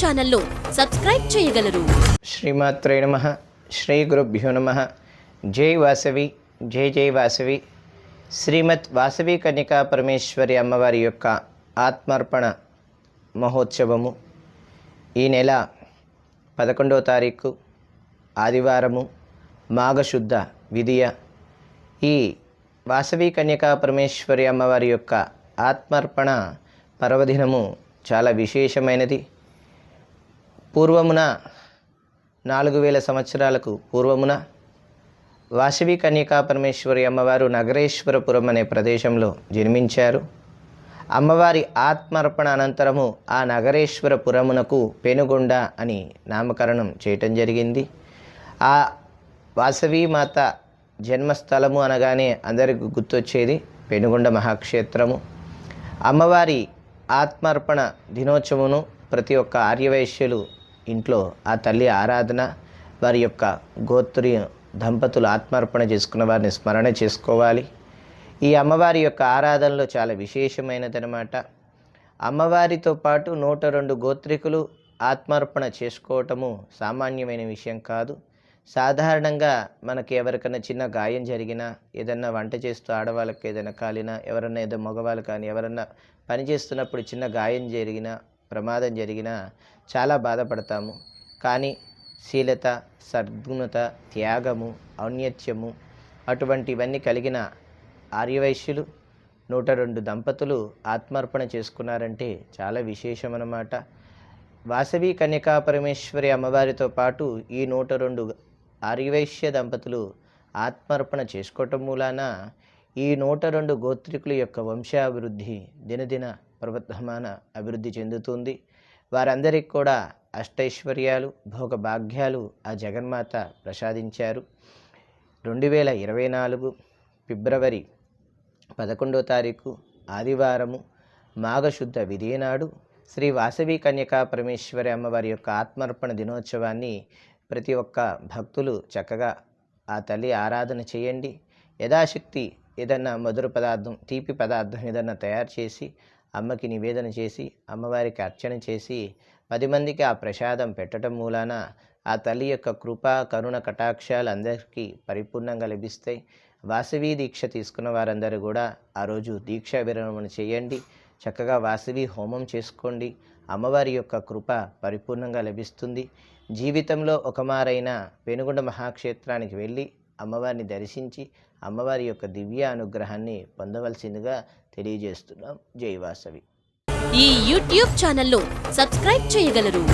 ఛానల్లో సబ్స్క్రైబ్ చేయగలరు. శ్రీమాత్రే నమ. శ్రీ గురుభ్యో నమ. జై వాసవి. జై జై వాసవి. శ్రీమత్ వాసవి కన్యకా పరమేశ్వరి అమ్మవారి యొక్క ఆత్మార్పణ మహోత్సవము ఈ నెల పదకొండవ తారీఖు ఆదివారము మాఘశుద్ధ విధియ. ఈ వాసవి కన్యకా పరమేశ్వరి అమ్మవారి యొక్క ఆత్మార్పణ పర్వదినము చాలా విశేషమైనది. పూర్వమున నాలుగు వేల సంవత్సరాలకు పూర్వమున వాసవి కన్యకా పరమేశ్వరి అమ్మవారు నగరేశ్వరపురం అనే ప్రదేశంలో జన్మించారు. అమ్మవారి ఆత్మార్పణ అనంతరము ఆ నగరేశ్వరపురమునకు పెనుగొండ అని నామకరణం చేయటం జరిగింది. ఆ వాసవి మాత జన్మస్థలము అనగానే అందరికి గుర్తొచ్చేది పెనుగొండ మహాక్షేత్రము. అమ్మవారి ఆత్మార్పణ దినోత్సవమును ప్రతి ఒక్క ఆర్యవైశ్యులు ఇంట్లో ఆ తల్లి ఆరాధన వారి యొక్క గోత్రి దంపతులు ఆత్మార్పణ చేసుకున్న వారిని స్మరణ చేసుకోవాలి. ఈ అమ్మవారి యొక్క ఆరాధనలో చాలా విశేషమైనదనమాట అమ్మవారితో పాటు నూట రెండు గోత్రికులు ఆత్మార్పణ చేసుకోవటము సామాన్యమైన విషయం కాదు. సాధారణంగా మనకి ఎవరికైనా చిన్న గాయం జరిగినా ఏదన్నా వంట చేస్తూ ఆడవాళ్ళకి ఏదైనా కాలినా ఎవరన్నా ఏదో మగవాళ్ళు కానీ ఎవరన్నా పని చేస్తున్నప్పుడు చిన్న గాయం జరిగినా ప్రమాదం జరిగినా చాలా బాధపడతాము. కానీ శీలత సద్గుణత త్యాగము ఔన్నత్యము అటువంటివన్నీ కలిగిన ఆర్యవైశ్యులు నూట రెండు దంపతులు ఆత్మార్పణ చేసుకున్నారంటే చాలా విశేషం అన్నమాట వాసవి కన్యకా పరమేశ్వరి అమ్మవారితో పాటు ఈ నూట రెండు ఆర్యవైశ్య దంపతులు ఆత్మార్పణ చేసుకోవటం మూలాన ఈ నూట రెండు గోత్రికుల యొక్క వంశాభివృద్ధి దినదిన ప్రవర్ధమాన అభివృద్ధి చెందుతుంది. వారందరికీ కూడా అష్టైశ్వర్యాలు భోగ భాగ్యాలు ఆ జగన్మాత ప్రసాదించారు. రెండు వేల ఇరవై నాలుగు ఫిబ్రవరి పదకొండో తారీఖు ఆదివారము మాఘశుద్ధ విధినాడు శ్రీ వాసవి కన్యకా పరమేశ్వరి అమ్మవారి యొక్క ఆత్మార్పణ దినోత్సవాన్ని ప్రతి ఒక్క భక్తులు చక్కగా ఆ తల్లి ఆరాధన చేయండి. యథాశక్తి ఏదన్నా మధుర పదార్థం తీపి పదార్థం ఏదన్నా తయారు చేసి అమ్మకి నివేదన చేసి అమ్మవారికి అర్చన చేసి పది మందికి ఆ ప్రసాదం పెట్టడం మూలాన ఆ తల్లి యొక్క కృప కరుణ కటాక్షాలు అందరికీ పరిపూర్ణంగా లభిస్తాయి. వాసవి దీక్ష తీసుకున్న వారందరూ కూడా ఆ రోజు దీక్ష విరమణ చేయండి. చక్కగా వాసవి హోమం చేసుకోండి. అమ్మవారి యొక్క కృప పరిపూర్ణంగా లభిస్తుంది. జీవితంలో ఒకమారైన పెనుగొండ మహాక్షేత్రానికి వెళ్ళి అమ్మవారిని దర్శించి అమ్మవారి యొక్క దివ్య అనుగ్రహాన్ని పొందవలసిందిగా తెలియజేస్తున్నాం. జై వాసవి. ఈ యూట్యూబ్ ఛానల్లో సబ్స్క్రైబ్ చేయగలరు.